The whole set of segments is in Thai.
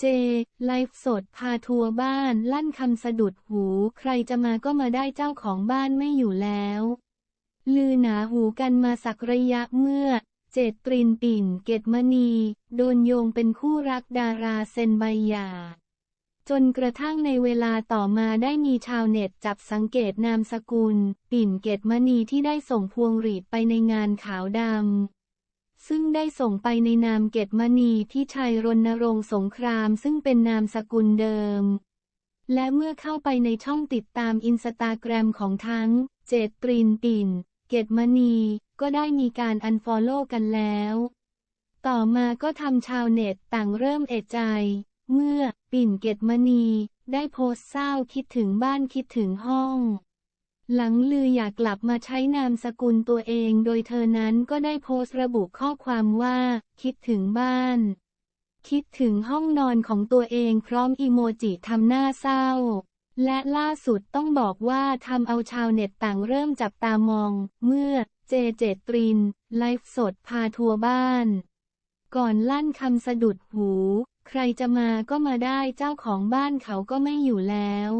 เจ ไลฟ์สดพาทัวร์บ้านลั่นคำสะดุดหู ใครจะมาก็มาได้เจ้าของบ้านไม่อยู่แล้ว ลือหนาหูกันมาสักระยะเมื่อ เจตตรินปิ่นเกตมณี โดนโยงเป็นคู่รักดาราเซนใบหยาจนกระทั่งในเวลาต่อมาได้มีชาวเน็ตจับสังเกตนามสกุล ปิ่นเกตมณีที่ได้ส่งพวงหรีดไปในงานขาวดำ ซึ่งได้ส่งไปในนามเกตมณีพี่ชัยรณรงค์สงครามซึ่งเป็นนามสกุลเดิม และเมื่อเข้าไปในช่องติดตามอินสตาแกรมของทั้ง เจตตรินปิ่น เกตมณี ก็ได้มีการอันฟอลโล่กันแล้ว ต่อมาก็ทำชาวเน็ตต่างเริ่มเอะใจ เมื่อปิ่นเกตมณี ได้โพสต์เศร้าคิดถึงบ้านคิดถึงห้อง หลังลืออยากกลับมาใช้นามสกุลตัวเองโดยเธอนั้นก็ได้โพสต์ระบุข้อความว่า คิดถึงบ้าน คิดถึงห้องนอนของตัวเองพร้อมอีโมจิทำหน้าเศร้า และล่าสุดต้องบอกว่าทำเอาชาวเน็ตต่างเริ่มจับตามอง เมื่อเจเจตริน ไลฟ์สดพาทัวร์บ้าน ก่อนลั่นคำสะดุดหู ใครจะมาก็มาได้เจ้าของบ้านเขาก็ไม่อยู่แล้ว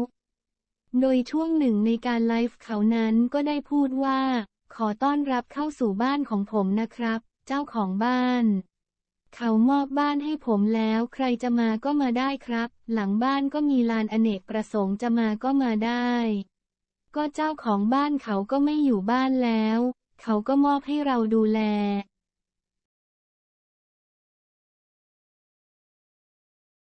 โดยช่วงหนึ่งในการไลฟ์เขานั้นก็ได้พูดว่า ขอต้อนรับเข้าสู่บ้านของผมนะครับ เจ้าของบ้าน เขามอบบ้านให้ผมแล้ว ใครจะมาก็มาได้ครับ หลังบ้านก็มีลานอเนกประสงค์จะมาก็มาได้ ก็เจ้าของบ้านเขาก็ไม่อยู่บ้านแล้ว เขาก็มอบให้เราดูแล